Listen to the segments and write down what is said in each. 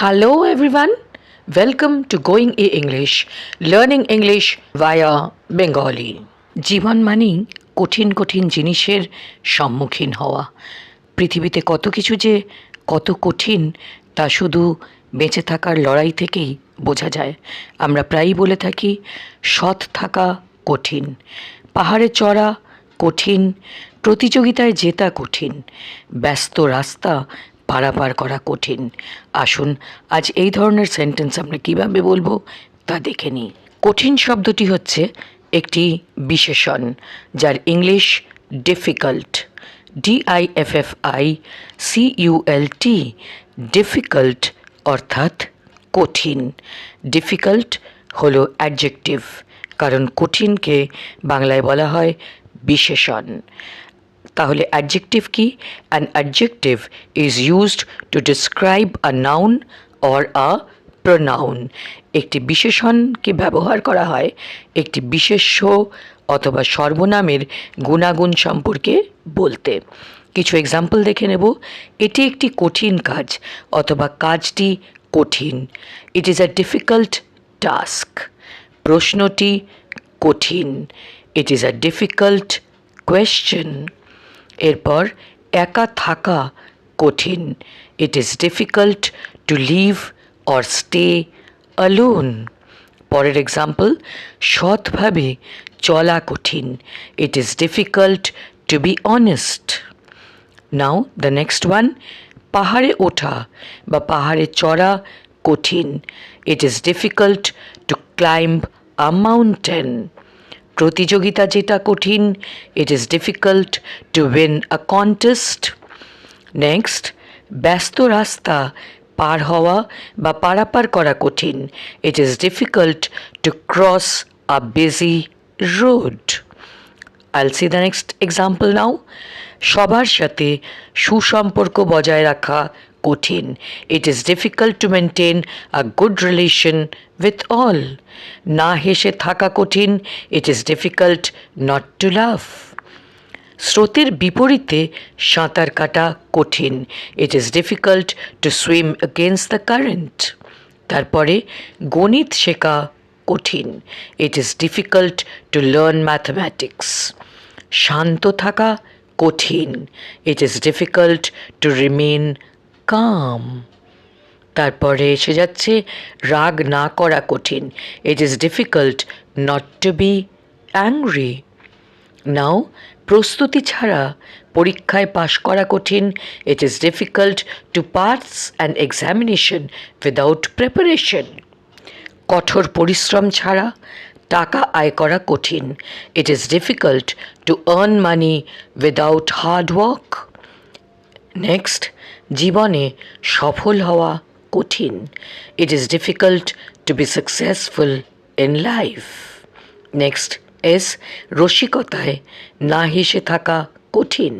Hello everyone. Welcome to Going E English, learning English via Bengali. জীবন মানেই কঠিন কঠিন জিনিসের সম্মুখীন হওয়া পৃথিবীতে কত কিছু যে কত কঠিন তা শুধু বেঁচে থাকার লড়াই থেকেই বোঝা যায় আমরা প্রায়ই বলে থাকি সৎ থাকা কঠিন পাহাড়ে চড়া কঠিন প্রতিযোগিতায় জেতা কঠিন ব্যস্ত রাস্তা পারাপার করা কঠিন। আসুন, আজ এই ধরনের সেন্টেন্স আমরা কীভাবে বলব তা দেখে নিই। কঠিন শব্দটি হচ্ছে একটি বিশেষণ, যার English difficult D I F F I C U L T difficult অর্থাৎ কঠিন। ডিফিকাল্ট হলো অ্যাডজেক্টিভ কারণ কঠিনকে বাংলায় বলা হয় বিশেষণ। তাহলে অ্যাডজেক্টিভ কি? An adjective is used to describe a noun or a pronoun একটি বিশেষণকে ব্যবহার করা হয়, একটি বিশেষ্য অথবা সর্বনামের গুণাগুণ সম্পর্কে বলতে। কিছু এক্সাম্পল দেখে নেব। এটি একটি কঠিন কাজ অথবা কাজটি কঠিন। It is a difficult task প্রশ্নটি কঠিন। It is a difficult question এরপর একা থাকা কঠিন। It is difficult to live or stay alone পরের এক্সাম্পল সৎভাবে চলা কঠিন। It is difficult to be honest now the next one পাহাড়ে ওঠা বা পাহাড়ে চড়া কঠিন। It is difficult to climb a mountain প্রতিযোগিতা যেটা কঠিন it is difficult to win a contest next ব্যস্ত রাস্তা, পার হওয়া বা পারাপার করা কঠিন it is difficult to cross a busy road I'll see the next example now. সবার সাথে সুসম্পর্ক বজায় রাখা কঠিন it is difficult to maintain a good relation with all না হেসে থাকা কঠিন it is difficult not to love স্রোতের বিপরীতে সাঁতার কাটা কঠিন it is difficult to swim against the current তারপরে গণিত শেখা কঠিন it is difficult to learn mathematics শান্ত থাকা কঠিন it is difficult to remain calm. তারপরে এসে যাচ্ছে, রাগ না করা কঠিন। It is difficult not to be angry now প্রস্তুতি ছাড়া পরীক্ষায় পাশ করা কঠিন। It is difficult to pass an examination without preparation কঠোর পরিশ্রম ছাড়া টাকা আয় করা কঠিন। It is difficult to earn money without hard work next জীবনে সফল হওয়া কঠিন। It is difficult to be successful in life next S রসিকতায় না হেসে থাকা কঠিন।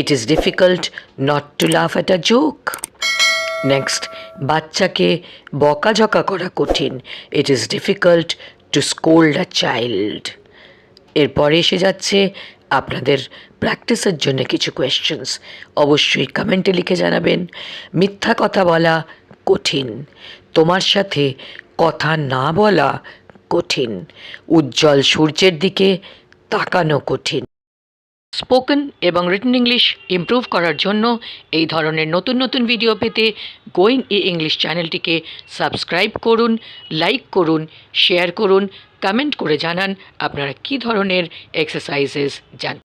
It is difficult not to love at a joke next বাচ্চাকে বকাঝকা করা কঠিন। It is difficult to scold a child এরপরে এসে যাচ্ছে আপনাদের প্র্যাকটিসের জন্য কিছু কোয়েশ্চেন্স অবশ্যই কমেন্টে লিখে জানাবেন। মিথ্যা কথা বলা কঠিন, তোমার সাথে কথা না বলা কঠিন, উজ্জ্বল সূর্যের দিকে তাকানো কঠিন। স্পোকেন এবং রিটেন ইংলিশ ইম্প্রুভ করার জন্য এই ধরনের নতুন নতুন ভিডিও পেতে গোয়িং ই ইংলিশ চ্যানেলটিকে সাবস্ক্রাইব করুন, লাইক করুন, শেয়ার করুন, কমেন্ট করে জানান আপনারা কী ধরনের এক্সারসাইজেস জান